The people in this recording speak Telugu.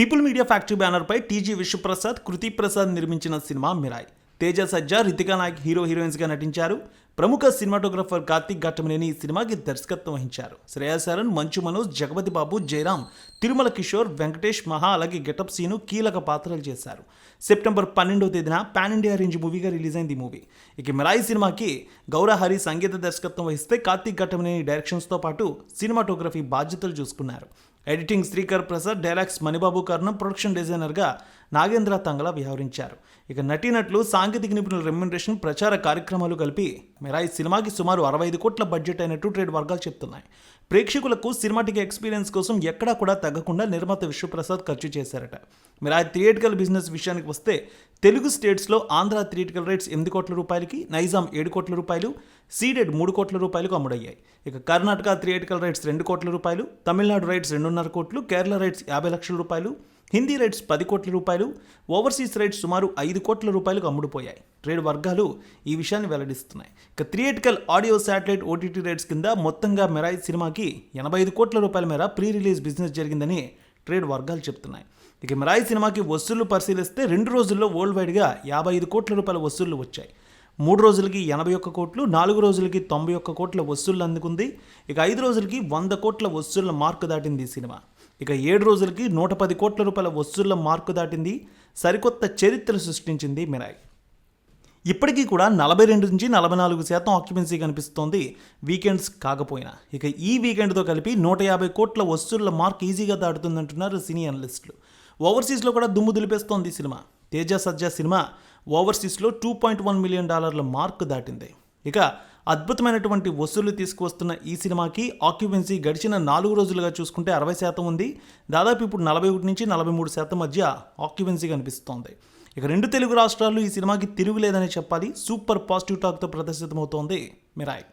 పీపుల్ మీడియా ఫ్యాక్టరీ బ్యానర్పై టీజీ విశ్వప్రసాద్ కృతి ప్రసాద్ నిర్మించిన సినిమా మిరాయ్. తేజ సజ్జా రితికా నాయక్ హీరో హీరోయిన్స్గా నటించారు. ప్రముఖ సినిమాటోగ్రఫర్ కార్తిక్ ఘట్టమనేని ఈ సినిమాకి దర్శకత్వం వహించారు. శ్రేయాశరణ్ మంచు మనోజ్ జగపతి బాబు జయరాం తిరుమల కిషోర్ వెంకటేష్ మహా అలాగే గెటప్ సీను కీలక పాత్రలు చేశారు. సెప్టెంబర్ పన్నెండవ తేదీన పాన్ ఇండియా రేంజ్ మూవీగా రిలీజ్ అయింది ఈ మూవీ. ఇక మిరాయి సినిమాకి గౌరహరి సంగీత దర్శకత్వం వహిస్తే కార్తిక్ ఘట్టమనేని డైరెక్షన్స్తో పాటు సినిమాటోగ్రఫీ బాధ్యతలు చూసుకున్నారు. Editing Sreekar Prasad dialogues Manibabu Karnam production డిజైనర్గా Nagendra Tangala వ్యవహరించారు ఇక నటీనట్లు సాంకేతిక నిపుణుల రెమ్యునరేషన్ ప్రచార కార్యక్రమాలు కలిపి మిరాయి సినిమాకి సుమారు అరవై ఐదు కోట్ల బడ్జెట్ అయినట్టు ట్రేడ్ వర్గాలు చెప్తున్నాయి. ప్రేక్షకులకు సినిమాటిక్ ఎక్స్పీరియన్స్ కోసం ఎక్కడా కూడా తగ్గకుండా నిర్మాత విశ్వప్రసాద్ ఖర్చు చేశారట. మిరాయి థియేటికల్ బిజినెస్ విషయానికి వస్తే తెలుగు స్టేట్స్లో ఆంధ్ర థియేటికల్ రైట్స్ ఎనిమిది కోట్ల రూపాయలకి నైజాం ఏడు కోట్ల రూపాయలు సీడెడ్ మూడు కోట్ల రూపాయలకు అమ్ముడయ్యాయి. ఇక కర్ణాటక థియేటికల్ రైట్స్ రెండు కోట్ల రూపాయలు తమిళనాడు రైట్స్ రెండున్నర కోట్లు కేరళ రైట్స్ యాభై లక్షల రూపాయలు హిందీ రైట్స్ పది కోట్ల రూపాయలు ఓవర్సీస్ రైట్స్ సుమారు ఐదు కోట్ల రూపాయలకు అమ్ముడుపోయాయి. ట్రేడ్ వర్గాలు ఈ విషయాన్ని వెల్లడిస్తున్నాయి. ఇక theatrical audio satellite OTT rights కింద మొత్తంగా మెరాయి సినిమాకి ఎనభై ఐదు కోట్ల రూపాయల మేర ప్రీ రిలీజ్ బిజినెస్ జరిగిందని ట్రేడ్ వర్గాలు చెప్తున్నాయి. ఇక మెరాయి సినిమాకి వసూళ్ళు పరిశీలిస్తే రెండు రోజుల్లో వరల్డ్ వైడ్గా యాభై ఐదు కోట్ల రూపాయల వసూళ్ళు వచ్చాయి. మూడు రోజులకి ఎనభై ఒక్క కోట్లు నాలుగు రోజులకి తొంభై ఒక్క కోట్ల వసూళ్ళు అందుకుంది. ఇక ఐదు రోజులకి వంద కోట్ల వసూళ్ళ మార్కు దాటింది ఈ సినిమా. ఇక ఏడు రోజులకి నూట పది కోట్ల రూపాయల వసూళ్ళ మార్కు దాటింది. సరికొత్త చరిత్ర సృష్టించింది మిరాయ్ ఇప్పటికీ కూడా నలభై రెండు నుంచి నలభై నాలుగు శాతం ఆక్యుపెన్సీ కనిపిస్తోంది వీకెండ్స్ కాకపోయినా. ఇక ఈ వీకెండ్తో కలిపి నూట యాభై కోట్ల వసూళ్ళ మార్క్ ఈజీగా దాటుతుందంటున్నారు సినీ అనలిస్టులు. ఓవర్సీస్లో కూడా దుమ్ము దులిపేస్తోంది సినిమా. తేజ సజ్జ సినిమా ఓవర్సీస్లో టూ పాయింట్ వన్ మిలియన్ డాలర్ల మార్క్ దాటింది. ఇక అద్భుతమైనటువంటి వసూళ్ళు తీసుకువస్తున్న ఈ సినిమాకి ఆక్యుపెన్సీ గడిచిన నాలుగు రోజులుగా చూసుకుంటే అరవై శాతం ఉంది. దాదాపు ఇప్పుడు నలభై ఒకటి నుంచి నలభై మూడు శాతం మధ్య ఆక్యుపెన్సీ కనిపిస్తోంది. ఇక రెండు తెలుగు రాష్ట్రాల్లో ఈ సినిమాకి తిరుగులేదని చెప్పాలి. సూపర్ పాజిటివ్ టాక్తో ప్రదర్శితమవుతోంది మిరాయ్.